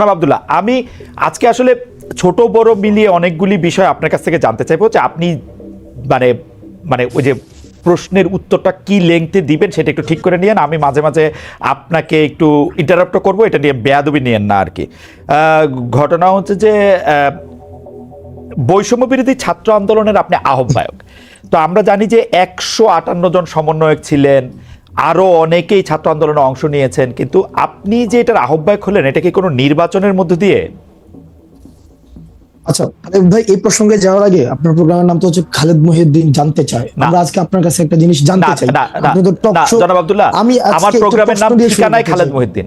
জনাব আবদুল্লাহ, আমি আজকে আসলে ছোট বড় মিলিয়ে অনেকগুলি বিষয় আপনার কাছ থেকে জানতে চাইব যে আপনি মানে মানে ওই যে প্রশ্নের উত্তরটা কি লেংথে দিবেন সেটা একটু ঠিক করে নিয়েন। আমি মাঝে মাঝে আপনাকে একটু ইন্টারাপ্ট করব, এটা নিয়ে বেয়াদবি নিয়েন না আর কি। ঘটনা হচ্ছে যে বৈষম্য বিরোধী ছাত্র আন্দোলনের আপনি আহ্বায়ক। তো আমরা জানি যে একশো আটান্ন জন সমন্বয়ক ছিলেন আরও অনেকেই ছাত্র আন্দোলনে অংশ নিয়েছেন কিন্তু আপনি যে এটার আহ্বায়ক হলেন এটা কি কোনো নির্বাচনের মধ্য দিয়ে আচ্ছা ভাই এই প্রসঙ্গে যাওয়ার আগে আপনার প্রোগ্রামের নাম তো হচ্ছে খালেদ মহিউদ্দিন জানতে চায় না। আমরা আজকে আপনার কাছে একটা জিনিস জানতে চাই আপনি তো টক আব্দুল্লাহ আমি আমার প্রোগ্রামের নাম ঠিকানায় খালেদ চাই। মহিউদ্দিন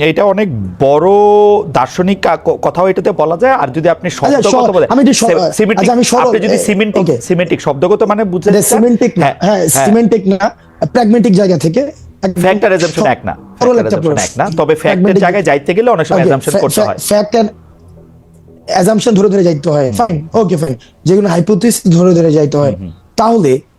এটা অনেক বড় দার্শনিক কথাও এটাতে বলা যায়। আর যদি আপনি শব্দগত সর- বলেন আমি আচ্ছা, আপনি যদি সিমেন্টিক. সিমেন্টিক শব্দগত মানে বুঝতে সিমেন্টিক না হ্যাঁ সিমেন্টিক না প্র্যাগমেটিক জায়গা থেকে ফ্যাক্ট আর অ্যাজাম্পশন এক না। এক না। তবে ফ্যাক্টের জায়গায় যাইতে গেলে অনেক সময় অ্যাজাম্পশন করতে হয়। ফ্যাক্ট এন্ড অ্যাজাম্পশন ধরে ধরে যাইতে হয়। ফাইন ওকে ফাইন যেগুলো হাইপোথিস ধরে ধরে যাইতে হয়। তাহলে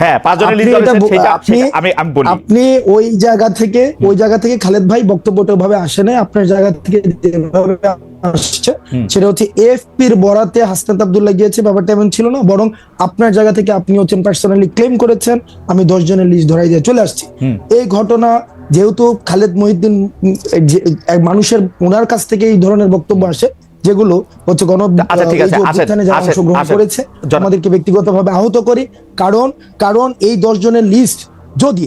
হ্যাঁ আপনি আমি আমি বলি। ওই জায়গা থেকে ওই জায়গা থেকে খালেদ ভাই বক্তব্যটা ভাবে আসে নাই আপনার জায়গা থেকে আসছে সেটা হচ্ছে এফপির বরাতে হাসনাত আব্দুল্লাহ গিয়েছে ব্যাপারটা এমন ছিল না বরং আপনার জায়গা থেকে আপনি হচ্ছেন পার্সোনালি ক্লেম করেছেন আমি দশ জনের লিস্ট ধরাই দিয়ে চলে আসছি। এই ঘটনা যেহেতু খালেদ মহিউদ্দিন মানুষের ওনার কাছ থেকে এই ধরনের বক্তব্য আসে যেগুলো হচ্ছে গণ আচ্ছা, ঠিক আছে, অংশগ্রহণ করেছে আমাদেরকে ব্যক্তিগতভাবে আহত করে। কারণ কারণ এই দশজনের লিস্ট যদি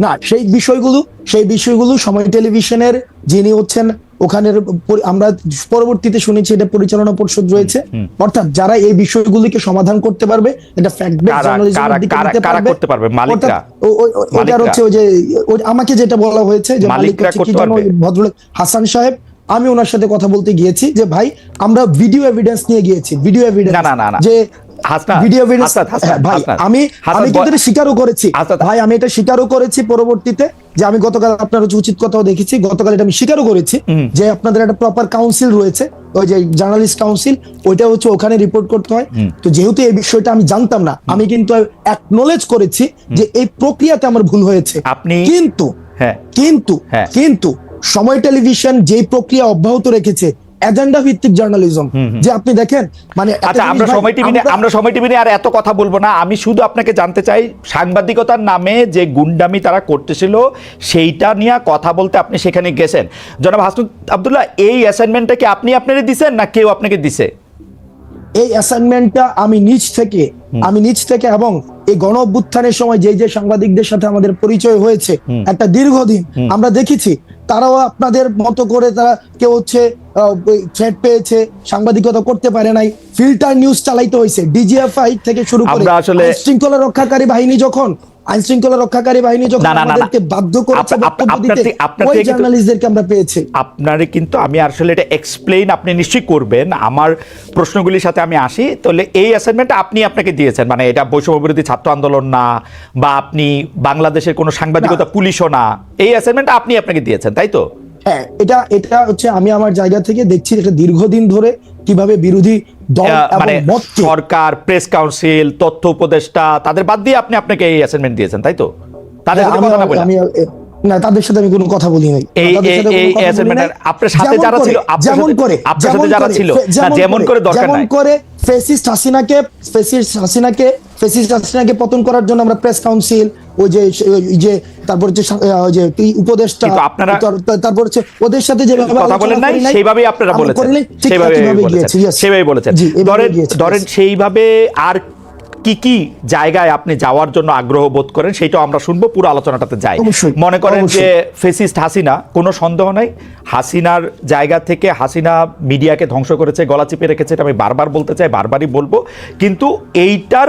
না সেই বিষয়গুলো সেই বিষয়গুলো সময় টেলিভিশনের যিনি হচ্ছেন ওখানের আমরা পরবর্তীতে শুনেছি এটা পরিচালনা পরিষদ রয়েছে অর্থাৎ যারা এই বিষয়গুলিকে সমাধান করতে পারবে এটা ফ্যাক্ট করতে পারবে? মালিকরা? হচ্ছে ওই যে আমাকে যেটা বলা হয়েছে যে মালিক? ভদ্রলোক হাসান সাহেব আমি ওনার সাথে কথা বলতে গিয়েছি যে ভাই আমরা ভিডিও এভিডেন্স নিয়ে গিয়েছি ভিডিও এভিডেন্স না, না, না, না। যে ভিডিও এভিডেন্স ভাই আমি আমি কিন্তু এটা স্বীকারও করেছি। ভাই আমি এটা স্বীকারও করেছি পরবর্তীতে যে আমি গতকাল আপনার হচ্ছে উচিত কথাও দেখেছি গতকাল এটা আমি স্বীকারও করেছি যে আপনাদের একটা প্রপার কাউন্সিল রয়েছে ওই যে জার্নালিস্ট কাউন্সিল ওইটা হচ্ছে ওখানে রিপোর্ট করতে হয়। তো যেহেতু এই বিষয়টা আমি জানতাম না আমি কিন্তু অ্যাকনোলেজ করেছি যে এই প্রক্রিয়াতে আমার ভুল হয়েছে। আপনি- কিন্তু হ্যাঁ। কিন্তু হ্যাঁ। কিন্তু সময় টেলিভিশন যে প্রক্রিয়া অব্যাহত রেখেছে এজেন্ডা ভিত্তিক জার্নালিজম যে আপনি দেখেন মানে আচ্ছা আমরা সময় টিভি আমরা- সময় টিভি আর এত কথা বলব না। আমি শুধু আপনাকে জানতে চাই সাংবাদিকতার নামে যে গুন্ডামি তারা করতেছিল সেইটা নিয়ে কথা বলতে আপনি সেখানে গেছেন। জনাব হাসনুদ আব্দুল্লাহ এই অ্যাসাইনমেন্টটা কি আপনি আপনারই দিছেন না কেউ আপনাকে দিছে? এই অ্যাসাইনমেন্টটা আমি নিজ থেকে আমি নিজ থেকে এবং এই গণ অভ্যুত্থানের সময় যে যে সাংবাদিকদের সাথে আমাদের পরিচয় হয়েছে একটা দীর্ঘদিন আমরা দেখেছি তারাও আপনাদের মতো করে তারা কেউ হচ্ছে থ্রেট পেয়েছে সাংবাদিকতা করতে পারে নাই ফিল্টার নিউজ চালাইতে হয়েছে ডিজিএফআই থেকে শুরু করে শৃঙ্খলা রক্ষাকারী বাহিনী যখন আইন শৃঙ্খলা রক্ষাকারী বাহিনী যখন। আমাদেরকে বাধ্য করেছে বক্তব্য দিতে ওই জার্নালিস্টদেরকে আমরা পেয়েছি। আপনারে কিন্তু আমি আসলে এটা এক্সপ্লেইন আপনি নিশ্চয়ই করবেন। আমার প্রশ্নগুলির সাথে আমি আসি। তাহলে এই অ্যাসাইনমেন্টটা আপনি আপনাকে দিয়েছেন। মানে এটা ছাত্র আন্দোলন না বা আপনি বাংলাদেশের কোনো সাংবাদিকতা পুলিশও না। এই অ্যাসাইনমেন্টটা আপনি আপনাকে দিয়েছেন তাই তো? হ্যাঁ এটা এটা হচ্ছে আমি আমার জায়গা থেকে দেখছি এটা দীর্ঘদিন ধরে কীভাবে বিরোধী দল মানে সরকার প্রেস কাউন্সিল তথ্য উপদেষ্টা তাদের বাদ দিয়ে আপনি আপনাকে এই অ্যাসাইনমেন্ট দিয়েছেন তাই তো? তাদের হ্যাঁ, সাথে আমি কথা না বলে। না তাদের সাথে আমি কোনো কথা বলি নাই। এই আপনার সাথে যারা ছিল যেমন করে আপনার সাথে যারা ছিল, যেমন করে দরকার যেমন করে ফেসিস্ট হাসিনাকে ফেসিস্ট হাসিনাকে ফেসিস্ট হাসিনাকে পতন করার জন্য আমরা প্রেস কাউন্সিল ওই যে যে তারপর যে কি উপদেষ্টা আপনারা- তার- তার- তারপর হচ্ছে ওদের সাথে যেভাবে কথা বলেন নাই সেইভাবেই আপনারা বলেছেন সেইভাবে বলেছেন গিয়েছি, সেইভাবে বলেছেন। ধরেন ধরেন সেইভাবে আর কি কি জায়গায় আপনি যাওয়ার জন্য আগ্রহ বোধ করেন সেটাও আমরা শুনব পুরো আলোচনাটাতে যাই। মনে করেন যে ফেসিস্ট হাসিনা কোনো সন্দেহ নাই হাসিনার জায়গা থেকে হাসিনা মিডিয়াকে ধ্বংস করেছে গলা চিপে রেখেছে এটা আমি বারবার বলতে চাই বারবারই বলব কিন্তু এইটার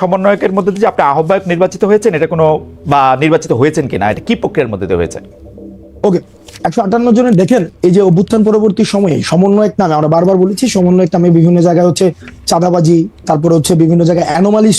সমন্বয়কের মধ্যে যে আপনি আহ্বায়ক নির্বাচিত হয়েছেন, এটা কোনো বা নির্বাচিত হয়েছেন কিনা, এটা কি প্রক্রিয়ার মধ্যে দিয়ে হয়েছে? ওকে, একশো আটান্ন জনের দেখেন, এই যে অভ্যুত্থান পরবর্তী সময়ে, সমন্বয়ক নামে আমরা বারবার বলেছি সমন্বয়ক নামে বিভিন্ন জায়গায় হচ্ছে চাঁদাবাজি, তারপরে হচ্ছে বিভিন্ন জায়গায় অ্যানোমালিস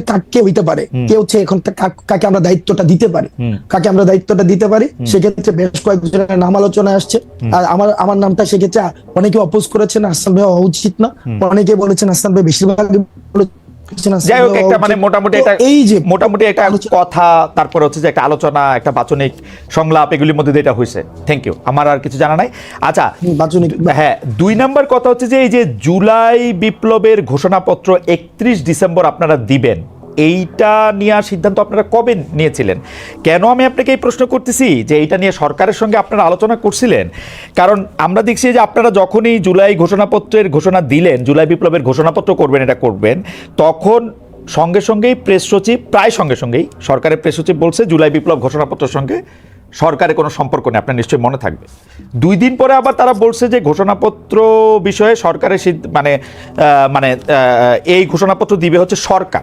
কাকে হইতে পারে। কে হচ্ছে এখন কাক- কাকে আমরা দায়িত্বটা দিতে পারি? কাকে আমরা দায়িত্বটা দিতে পারি? সেক্ষেত্রে বেশ কয়েকজনের নাম আলোচনায় আসছে। আর আমার আমার নামটা সেক্ষেত্রে অনেকে অপোজ করেছেন আসলাম ভাই হওয়া উচিত না। অনেকে বলেছেন আসলাম ভাই বেশিরভাগ যাই হোক একটা মানে মোটামুটি একটা এই যে মোটামুটি একটা কথা তারপর হচ্ছে যে একটা আলোচনা একটা বাচনিক সংলাপ এগুলির মধ্যে এটা হয়েছে। থ্যাংক ইউ আমার আর কিছু জানা নাই। আচ্ছা বাচনিক হ্যাঁ দুই নাম্বার কথা হচ্ছে যে এই যে জুলাই বিপ্লবের ঘোষণাপত্র একত্রিশ ডিসেম্বর আপনারা দিবেন। এইটা নেওয়ার সিদ্ধান্ত আপনারা কবে নিয়েছিলেন? কেন আমি আপনাকে এই প্রশ্ন করতেছি যে এইটা নিয়ে সরকারের সঙ্গে আপনারা আলোচনা করছিলেন? কারণ আমরা দেখছি যে আপনারা যখনই জুলাই ঘোষণাপত্রের ঘোষণা দিলেন, জুলাই বিপ্লবের ঘোষণাপত্র করবেন, এটা করবেন, তখন সঙ্গে সঙ্গেই প্রেস সচিব, প্রায় সঙ্গে সঙ্গেই সরকারের প্রেস সচিব বলছে, জুলাই বিপ্লব ঘোষণাপত্রের সঙ্গে সরকারের কোনো সম্পর্ক নেই, আপনার নিশ্চয়ই মনে থাকবে। দুই দিন পরে আবার তারা বলছে যে ঘোষণাপত্র বিষয়ে সরকারের মানে মানে এই ঘোষণাপত্র দিবে হচ্ছে সরকার।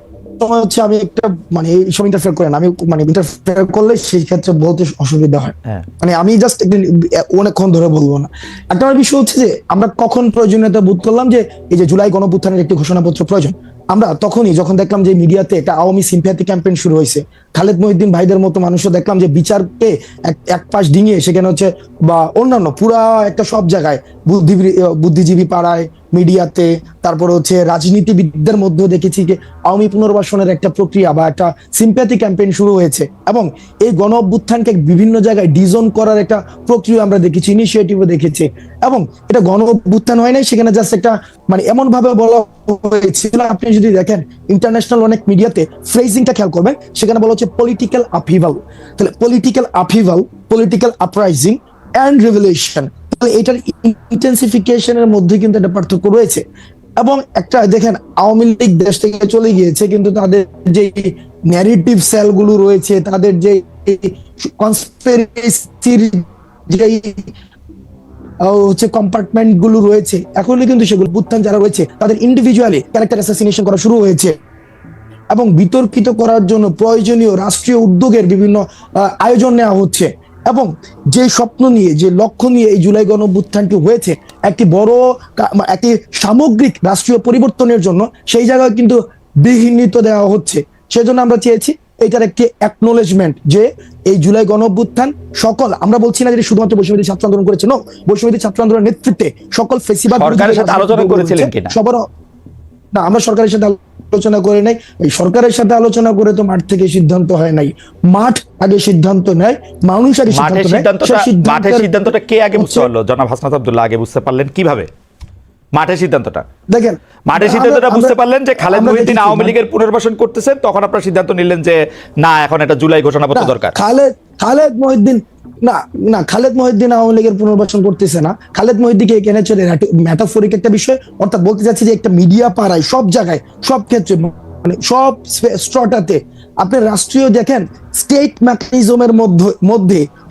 সময় হচ্ছে আমি একটা মানে এই সময় ইন্টারফেয়ার করেন আমি মানে ইন্টারফেয়ার করলে সেই ক্ষেত্রে বলতে অসুবিধা হয়। হ্যাঁ। মানে আমি জাস্ট একদিন অনেকক্ষণ ধরে বলব না। একটা বিষয় হচ্ছে যে আমরা কখন প্রয়োজনীয়তা বোধ করলাম যে এই যে জুলাই গণপুত্থানের একটি ঘোষণাপত্র প্রয়োজন। আমরা তখনই যখন দেখলাম যে মিডিয়াতে একটা আওয়ামী সিম্পিয়াতি ক্যাম্পেইন শুরু হয়েছে খালেদ মহিউদ্দিন ভাইদের মতো মানুষও দেখলাম যে বিচারকে এক এক পাশ ডিঙিয়ে সেখানে হচ্ছে, বা অন্যান্য পুরা একটা সব জায়গায় বুদ্ধিবী বুদ্ধিজীবী পাড়ায়, মিডিয়াতে, তারপরে হচ্ছে রাজনীতিবিদদের মধ্যেও দেখেছি যে আওয়ামী পুনর্বাসনের একটা প্রক্রিয়া বা একটা সিম্প্যাথি ক্যাম্পেইন শুরু হয়েছে। এবং এই গণ অভ্যুত্থানকে বিভিন্ন জায়গায় ডিজন করার একটা প্রক্রিয়া আমরা দেখেছি ইনিশিয়েটিভও দেখেছি। এবং এটা গণ অভ্যুত্থান হয় নাই, সেখানে জাস্ট একটা মানে এমন ভাবে বলা হয়েছিল। আপনি যদি দেখেন ইন্টারন্যাশনাল অনেক মিডিয়াতে ফ্রেজিংটা খেয়াল করবেন, সেখানে বলা হচ্ছে পলিটিক্যাল আপহিভাল তাহলে political upheaval political uprising and revolution তাহলে এটার ইন্টেন্সিফিকেশনের মধ্যে কিন্তু একটা পার্থক্য রয়েছে। এবং একটা দেখেন, আওয়ামী লীগ দেশ থেকে চলে গিয়েছে, কিন্তু তাদের যে ন্যারেটিভ সেলগুলো রয়েছে, তাদের যে কনস্পিরেসির যে হচ্ছে কম্পার্টমেন্টগুলো রয়েছে, এখনই কিন্তু সেগুলো বুত্থান যারা রয়েছে, তাদের ইন্ডিভিজুয়ালি ক্যারেক্টার অ্যাসাসিনেশন করা শুরু হয়েছে। এবং বিতর্কিত করার জন্য প্রয়োজনীয় রাষ্ট্রীয় উদ্যোগের বিভিন্ন আয়োজন নেওয়া হচ্ছে এবং যে স্বপ্ন নিয়ে যে লক্ষ্য নিয়ে এই জুলাই গণঅভ্যুত্থানটি হয়েছে একটি বড় একটি সামগ্রিক রাষ্ট্রীয় পরিবর্তনের জন্য সেই জায়গায় কিন্তু বিঘ্নিত দেওয়া হচ্ছে সেজন্য আমরা চেয়েছি এটার একটি অ্যাকনোলেজমেন্ট যে এই জুলাই গণঅভ্যুত্থান সকল আমরা বলছি না যে শুধুমাত্র বৈষম্যদী ছাত্র আন্দোলন করেছে নো বৈষম্যদী ছাত্র আন্দোলনের নেতৃত্বে সকল ফেসিবাদ সরকারের সাথে আলোচনা করেছিলেন কিনা? সবার না আমরা সরকারের সাথে আলোচনা করে নাই ওই সরকারের সাথে আলোচনা করে তো মাঠ থেকে সিদ্ধান্ত হয় নাই। মাঠ আগে সিদ্ধান্ত নেয় মানুষ আগে সিদ্ধান্ত নেয় সিদ্ধান্তটা মাঠের সিদ্ধান্তটা কে আগে বুঝতে পারল? জনাব হাসনাত আব্দুল্লাহ আগে বুঝতে পারলেন কীভাবে? মাঠের সিদ্ধান্তটা। দেখেন মাঠের সিদ্ধান্তটা বুঝতে পারলেন যে খালেদ মহিউদ্দিন আওয়ামী লীগের পুনর্বাসন করতেছেন তখন আপনার সিদ্ধান্ত নিলেন যে না এখন এটা জুলাই ঘোষণাপত্র দরকার। খালেদ খালেদ মহিউদ্দিন না না খালেদ মহিউদ্দিন আওয়ামী লীগের পুনর্বাসন করতেছে না। খালেদ মহিউদ্দিনকে এখানে চলে ম্যাটাফোরিক একটা বিষয় অর্থাৎ বলতে চাচ্ছি যে একটা মিডিয়া পাড়ায় সব জায়গায় সব ক্ষেত্রে মানে সব স্ট্রটাতে আপনি রাষ্ট্রীয় দেখেন স্টেট মেকানিজমের মধ্যে মধ্যে